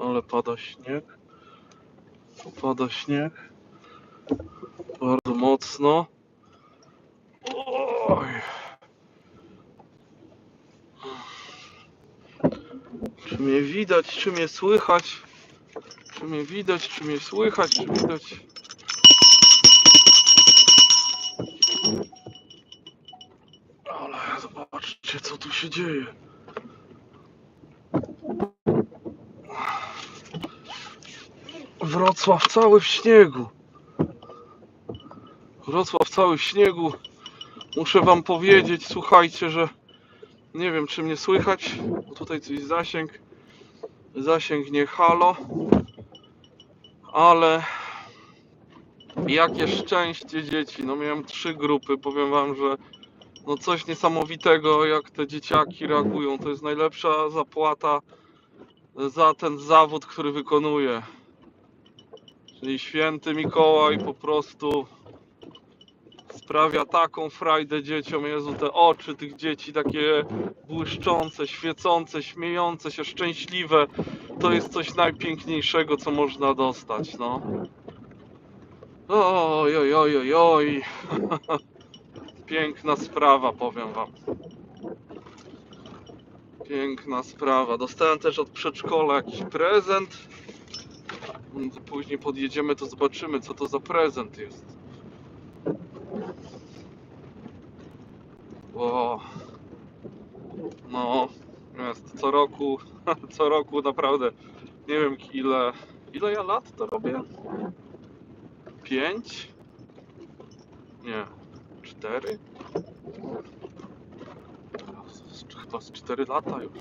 Ale pada śnieg. Pada śnieg. Bardzo mocno. Oj. Czy mnie widać, czy mnie słychać? Czy mnie widać, czy mnie słychać, czy widać? Ale zobaczcie, co tu się dzieje. Wrocław cały w śniegu. Wrocław cały w śniegu. Muszę wam powiedzieć, słuchajcie, że nie wiem czy mnie słychać, tutaj coś zasięg. Zasięg nie halo. Ale jakie szczęście dzieci. No miałem trzy grupy, powiem wam, że no coś niesamowitego jak te dzieciaki reagują. To jest najlepsza zapłata za ten zawód, który wykonuję. Czyli święty Mikołaj po prostu sprawia taką frajdę dzieciom. Jezu, te oczy tych dzieci takie błyszczące, świecące, śmiejące się, szczęśliwe. To jest coś najpiękniejszego, co można dostać, no. Oj, oj, oj, oj, oj. Piękna sprawa, powiem wam. Piękna sprawa. Dostałem też od przedszkola jakiś prezent. Później podjedziemy, to zobaczymy, co to za prezent jest. Ło. No, jest co roku, co roku naprawdę nie wiem ile, ile ja lat to robię? Pięć? Nie, cztery? Chyba z cztery lata już.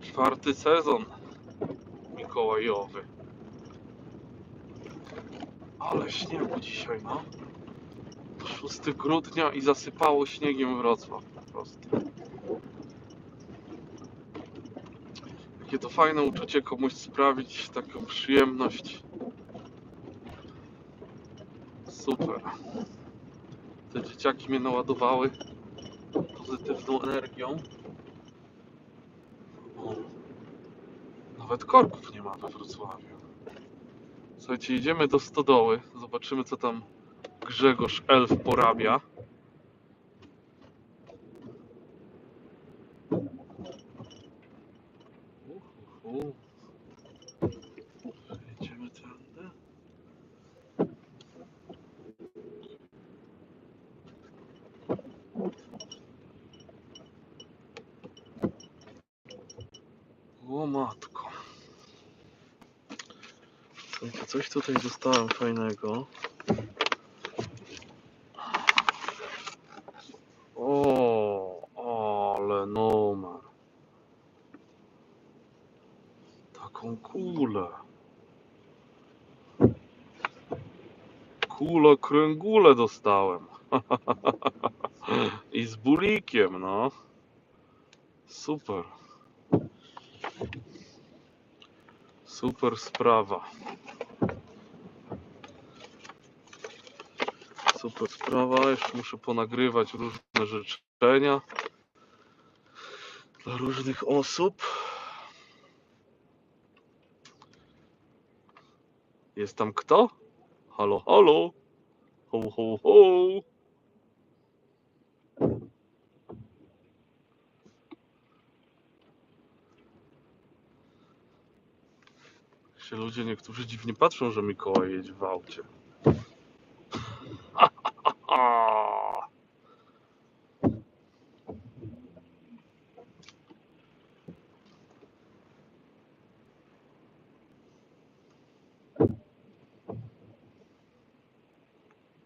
Czwarty sezon mikołajowy. Ale śniegu dzisiaj, no. 6 grudnia i zasypało śniegiem Wrocław po prostu. Jakie to fajne uczucie komuś sprawić taką przyjemność. Super. Te dzieciaki mnie naładowały pozytywną energią. Nawet korków nie ma we Wrocławiu. Słuchajcie, idziemy do stodoły. Zobaczymy co tam Grzegorz Elf porabia. Uhuhu. Jedziemy tędy. O matko. Słuchajcie, coś tutaj dostałem fajnego. O, ale numer. Taką kulę. Kulę kręgulę dostałem. I z bulikiem, no. Super. Super sprawa. Super sprawa. Jeszcze muszę ponagrywać różne życzenia dla różnych osób. Jest tam kto? Halo, halo. Ho, ho, ho. Się ludzie niektórzy dziwnie patrzą, że Mikołaj jedzie w aucie.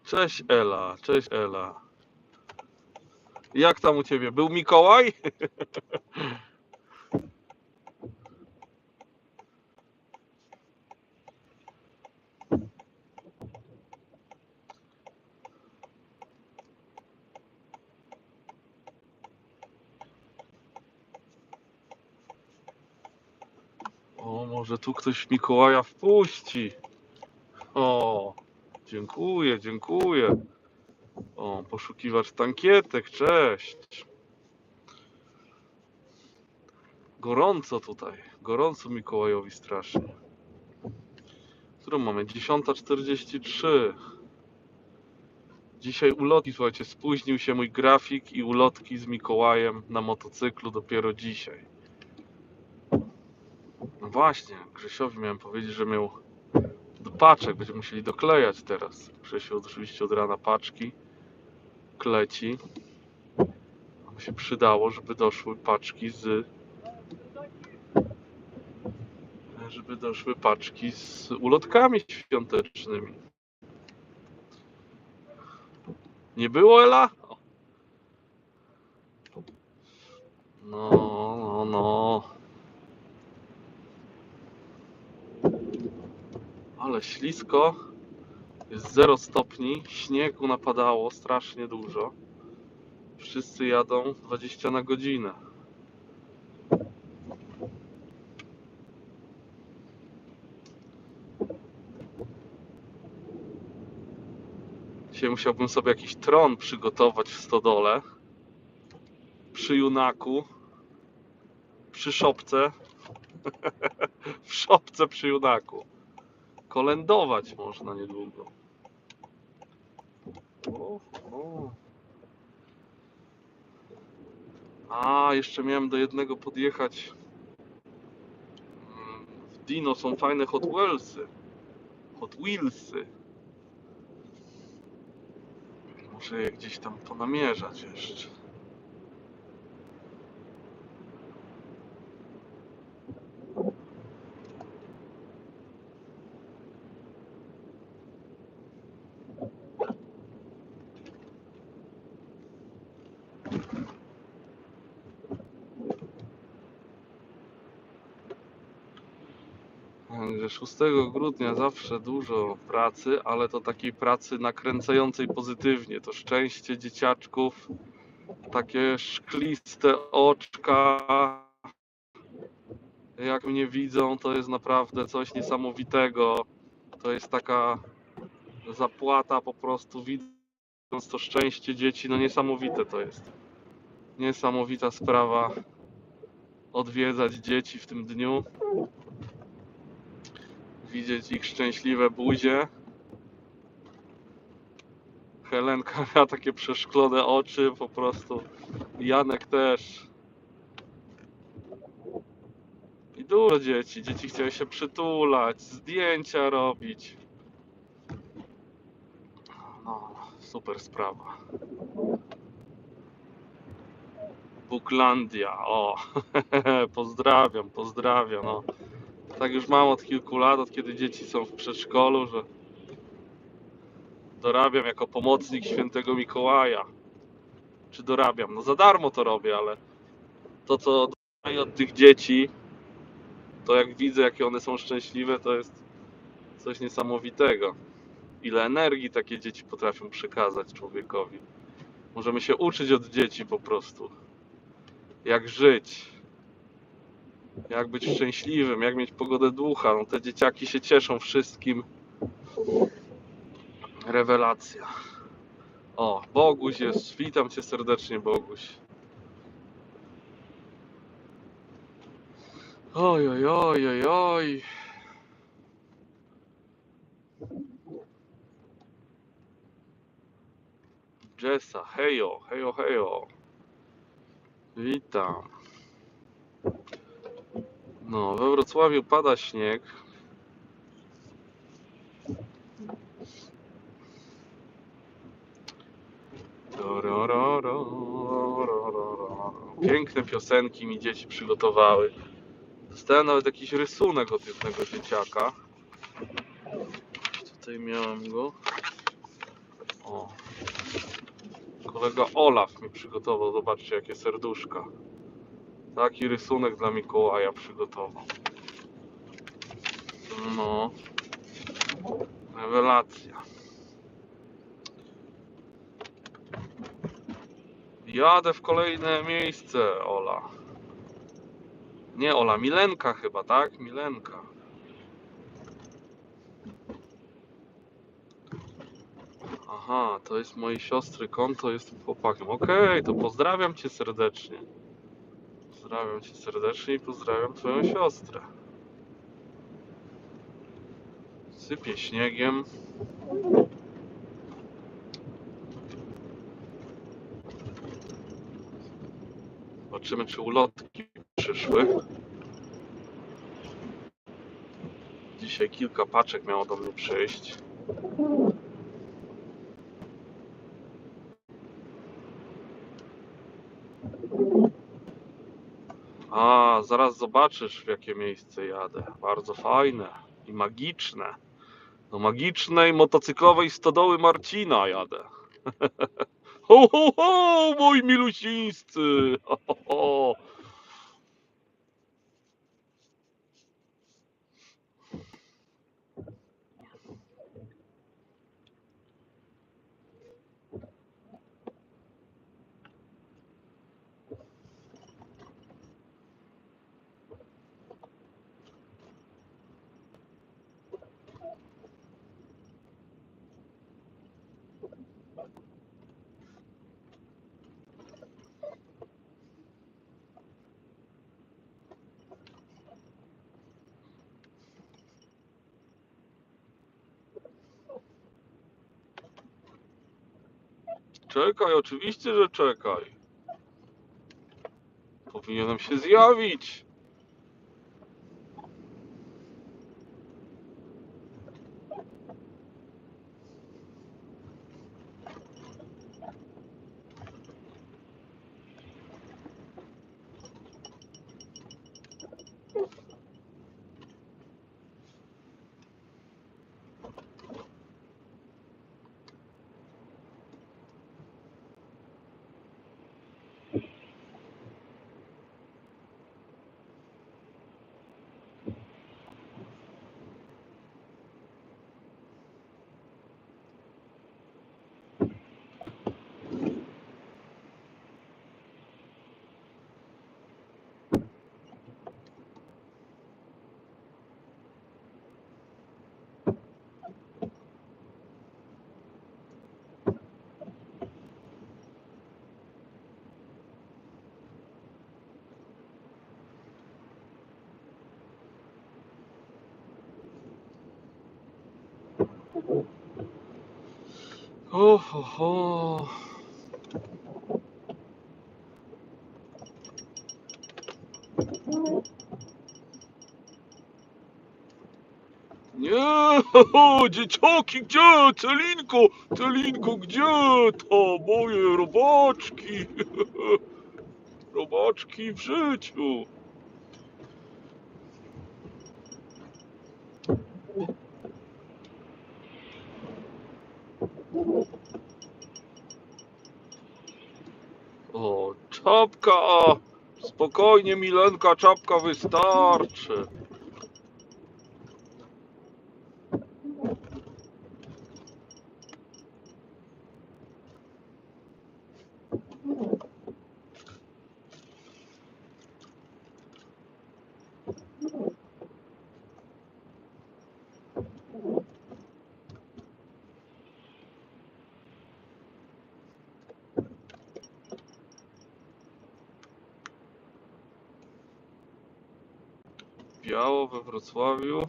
Cześć Ela, cześć Ela. Jak tam u ciebie? Był Mikołaj? O, może tu ktoś Mikołaja wpuści. O, dziękuję, dziękuję. O, poszukiwacz tankietek, cześć. Gorąco tutaj. Gorąco Mikołajowi strasznie. Którą mamy? 10.43. Dzisiaj ulotki, słuchajcie, spóźnił się mój grafik i ulotki z Mikołajem na motocyklu dopiero dzisiaj. No właśnie, Grzesiowi miałem powiedzieć, że miał paczek, będziemy musieli doklejać teraz. Grzesiu oczywiście od rana paczki kleci. Mi się przydało, żeby doszły paczki z żeby doszły paczki z ulotkami świątecznymi. Nie było Ela? O. No, no, no. Ale ślisko. Jest 0 stopni. Śniegu napadało strasznie dużo. Wszyscy jadą 20 na godzinę. Dzisiaj musiałbym sobie jakiś tron przygotować w stodole. Przy junaku. Przy szopce. w szopce przy junaku. Kolędować można niedługo. O, o. A, jeszcze miałem do jednego podjechać. Mm, W Dino są fajne Hot Wheelsy. Hot Wheelsy. Muszę je gdzieś tam ponamierzać jeszcze. Że 6 grudnia zawsze dużo pracy, ale to takiej pracy nakręcającej pozytywnie. To szczęście dzieciaczków, takie szkliste oczka. Jak mnie widzą, to jest naprawdę coś niesamowitego. To jest taka zapłata po prostu widząc to szczęście dzieci, no niesamowite to jest. Niesamowita sprawa odwiedzać dzieci w tym dniu widzieć ich szczęśliwe buzie. Helenka miała takie przeszklone oczy, po prostu. Janek też. I dużo dzieci. Dzieci chciały się przytulać, zdjęcia robić. No, super sprawa. Buklandia, o, pozdrawiam, pozdrawiam, no. Tak już mam od kilku lat, od kiedy dzieci są w przedszkolu, że dorabiam jako pomocnik świętego Mikołaja. Czy dorabiam? No za darmo to robię, ale to co dostaję od tych dzieci, to jak widzę jakie one są szczęśliwe, to jest coś niesamowitego. Ile energii takie dzieci potrafią przekazać człowiekowi. Możemy się uczyć od dzieci po prostu. Jak żyć jak być szczęśliwym, jak mieć pogodę ducha. No te dzieciaki się cieszą wszystkim. Rewelacja. O, Boguś jest. Witam cię serdecznie, Boguś. Oj, oj, oj, oj, oj. Jessa, hejo, hejo, hejo. Witam. No, we Wrocławiu pada śnieg. Piękne piosenki mi dzieci przygotowały. Dostałem nawet jakiś rysunek od jednego dzieciaka. Tutaj miałem go. O. Kolega Olaf mi przygotował. Zobaczcie jakie serduszka. Taki rysunek dla Mikołaja przygotował. No. Rewelacja. Jadę w kolejne miejsce, Ola. Nie Ola, Milenka chyba, tak? Milenka. Aha, to jest mojej siostry konto, jestem chłopakiem. Okej, to pozdrawiam cię serdecznie. Pozdrawiam cię serdecznie i pozdrawiam twoją siostrę. Sypie śniegiem. Zobaczymy, czy ulotki przyszły. Dzisiaj kilka paczek miało do mnie przyjść. A, zaraz zobaczysz w jakie miejsce jadę. Bardzo fajne i magiczne. Do magicznej motocyklowej stodoły Marcina jadę. Ho, ho, ho, moi milusińscy! Ho, ho, ho. Czekaj, oczywiście, że czekaj. Powinienem się zjawić. O. Nie, ho, ho, dzieciaki, gdzie? Celinko, Celinko, gdzie to moje robaczki? Robaczki w życiu. O, Spokojnie, Milenka, czapka wystarczy. във Вроцлавио.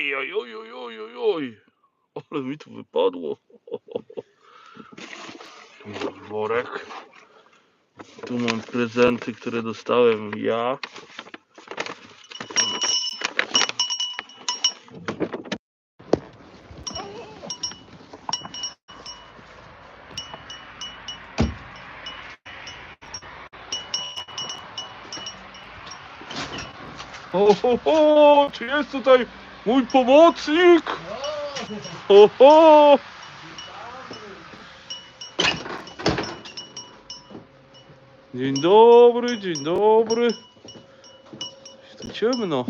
Oj, oj, oj, oj, oj, oj, oj. Ale mi tu wypadło. Worek. Tu mam prezenty, które dostałem ja. Ho! Czy jest tutaj Mój pomocnik! Ho! Dzień dobry, dzień dobry. To tak ciemno.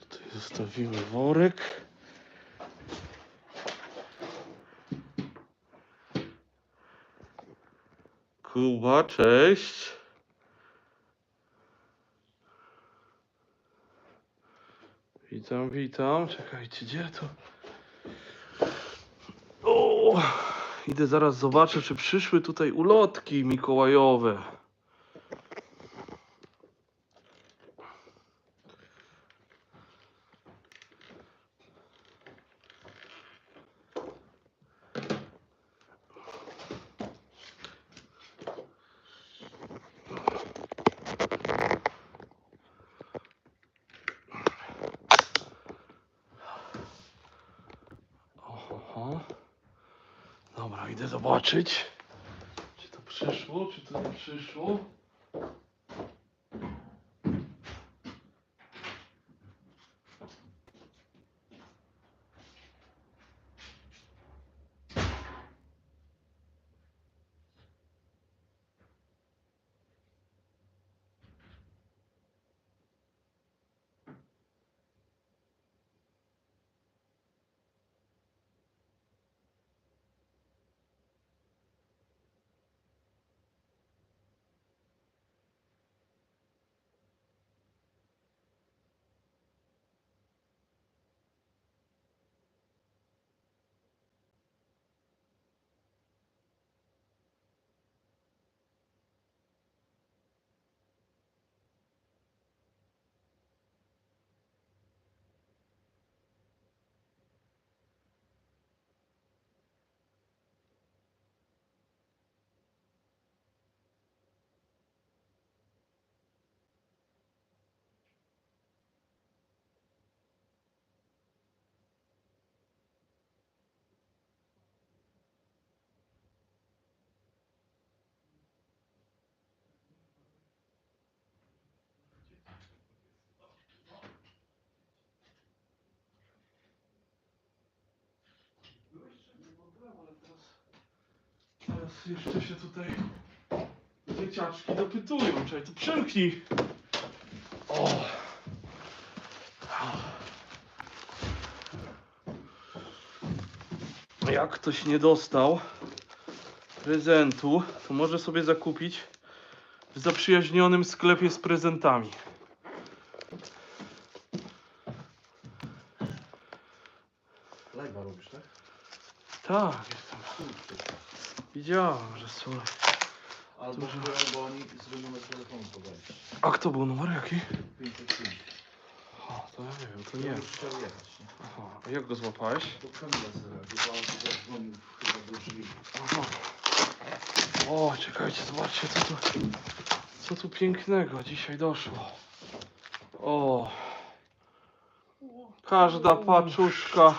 Tutaj zostawimy worek. Kuba, cześć. Witam, witam. Czekajcie, gdzie to? O, idę zaraz zobaczę, czy przyszły tutaj ulotki mikołajowe. Zobaczyć, czy to przyszło, czy to nie przyszło. Teraz jeszcze się tutaj dzieciaczki dopytują. Czekaj, to przymknij. O. Jak ktoś nie dostał prezentu, to może sobie zakupić w zaprzyjaźnionym sklepie z prezentami. Live'a robisz, tak? Tak. Widziałem, że słuchaj. Albo, Dużo. bo oni zły numer telefonu podali. A kto był numer jaki? 505. O, to ja nie wiem, to Ja nie. już chciał jechać, nie? Aha, a jak go złapałeś? To Kamila zareagowała, to zadzwonił chyba do drzwi. Aha. O, czekajcie, zobaczcie, co tu, co tu pięknego dzisiaj doszło. O, każda paczuszka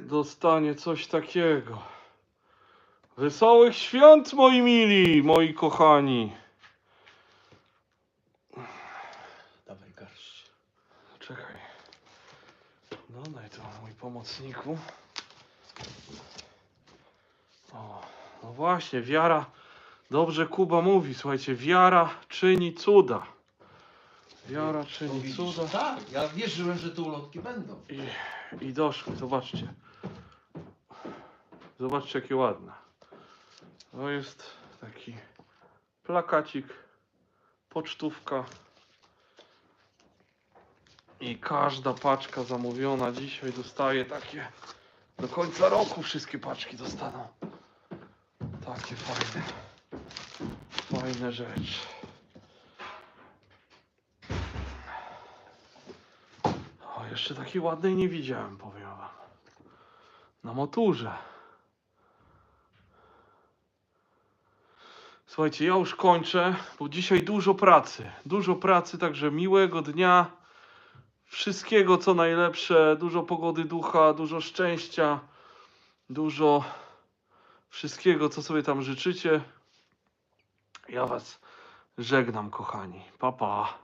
dostanie coś takiego. Wesołych świąt, moi mili, moi kochani. Dawaj garść. Czekaj. No, daj to mój pomocniku. O, no właśnie, wiara. Dobrze Kuba mówi, słuchajcie, wiara czyni cuda. Wiara czyni widzisz? cuda. Tak, ja wierzyłem, że te ulotki będą. I, I doszły, zobaczcie. Zobaczcie, jakie ładne. To jest taki plakacik, pocztówka. I każda paczka zamówiona dzisiaj dostaje takie. Do końca roku wszystkie paczki dostaną. Takie fajne. Fajne rzeczy. O, jeszcze takiej ładnej nie widziałem, powiem wam. Na moturze. Słuchajcie, ja już kończę, bo dzisiaj dużo pracy. Dużo pracy, także miłego dnia. Wszystkiego co najlepsze, dużo pogody ducha, dużo szczęścia, dużo wszystkiego, co sobie tam życzycie. Ja Was żegnam kochani. Pa pa.